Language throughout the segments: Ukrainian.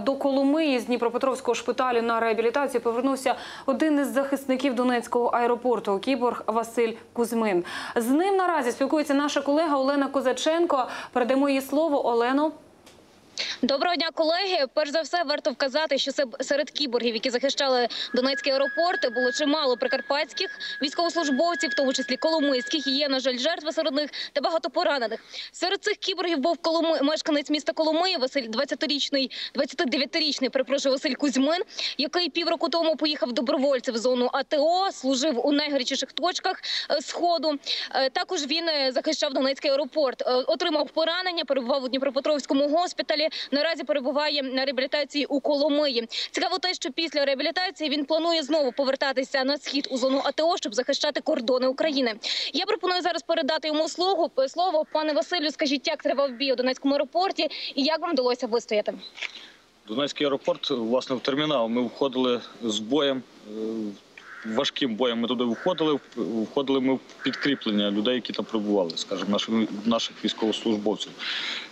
До Коломиї з Дніпропетровського шпиталю на реабілітацію повернувся один із захисників Донецького аеропорту кіборг Василь Кузьмин. З ним наразі спілкується наша колега Олена Козаченко. Передамо їй слово Олено. Доброго дня, колеги. Перш за все, варто вказати, що се- серед кіборгів, які захищали Донецький аеропорт, було чимало прикарпатських військовослужбовців, в тому числі коломийських. Є, на жаль, жертви серед них та багато поранених. Серед цих кіборгів був Коломи... мешканець міста Коломиї, Василь 20-річний, 29-річний, перепрошую, Василь Кузьмин, який півроку тому поїхав добровольцем в зону АТО, служив у найгарячіших точках е, сходу. Е, Також він е, захищав Донецький аеропорт, отримав поранення, перебував у Дніпропетровському госпіталі. Наразі перебуває на реабілітації у Коломиї. Цікаво те, що після реабілітації він планує знову повертатися на схід у зону АТО, щоб захищати кордони України. Я пропоную зараз передати йому слово. Слово пане Василю, скажіть, як тривав бій у Донецькому аеропорті і як вам вдалося вистояти? Донецький аеропорт, власне, в термінал. Ми входили з боєм, е, важким боєм. Ми туди входили. Входили ми в підкріплення людей, які там прибували, скажімо, наших, наших військовослужбовців.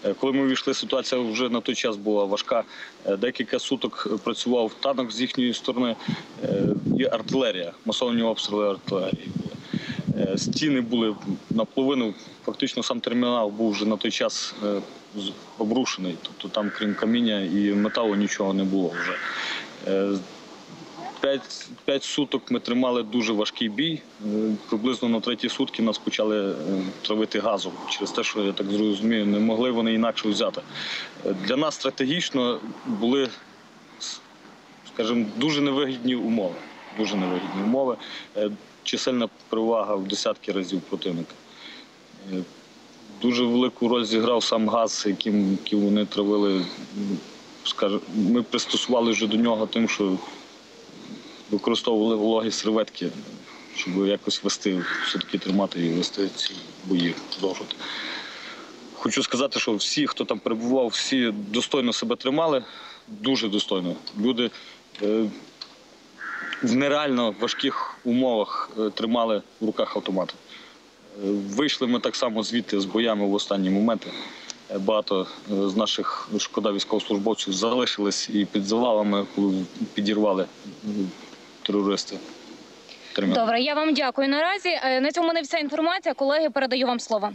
Е, Коли ми війшли, ситуація вже на той час була важка. Е, Декілька суток працював танок з їхньої сторони е, і артилерія, масовані обстріли артилерії. Стіни були наполовину, фактично сам термінал був вже на той час обрушений. Тобто там, крім каміння і металу, нічого не було вже. П'ять, суток ми тримали дуже важкий бій. Е, Приблизно на треті сутки нас почали е, травити газом через те, що я так зрозумію, не могли вони інакше взяти. Е, Для нас стратегічно були, скажімо, дуже невигідні умови. Дуже невигідні умови. Чисельна перевага в десятки разів противника. Дуже велику роль зіграв сам газ, яким, яким вони травили. Скажімо, ми пристосували вже до нього тим, що використовували вологі серветки, щоб якось вести, все-таки тримати і вести ці бої, продовжувати. Хочу сказати, що всі, хто там перебував, всі достойно себе тримали, дуже достойно. Люди е, в нереально важких умовах е, тримали в руках автомати. Е, Вийшли ми так само звідти з боями в останні моменти. Багато з наших шкода військовослужбовців залишились і під завалами, підірвали терористи. Добре, я вам дякую наразі. Е, На цьому не вся інформація. Колеги, передаю вам слово.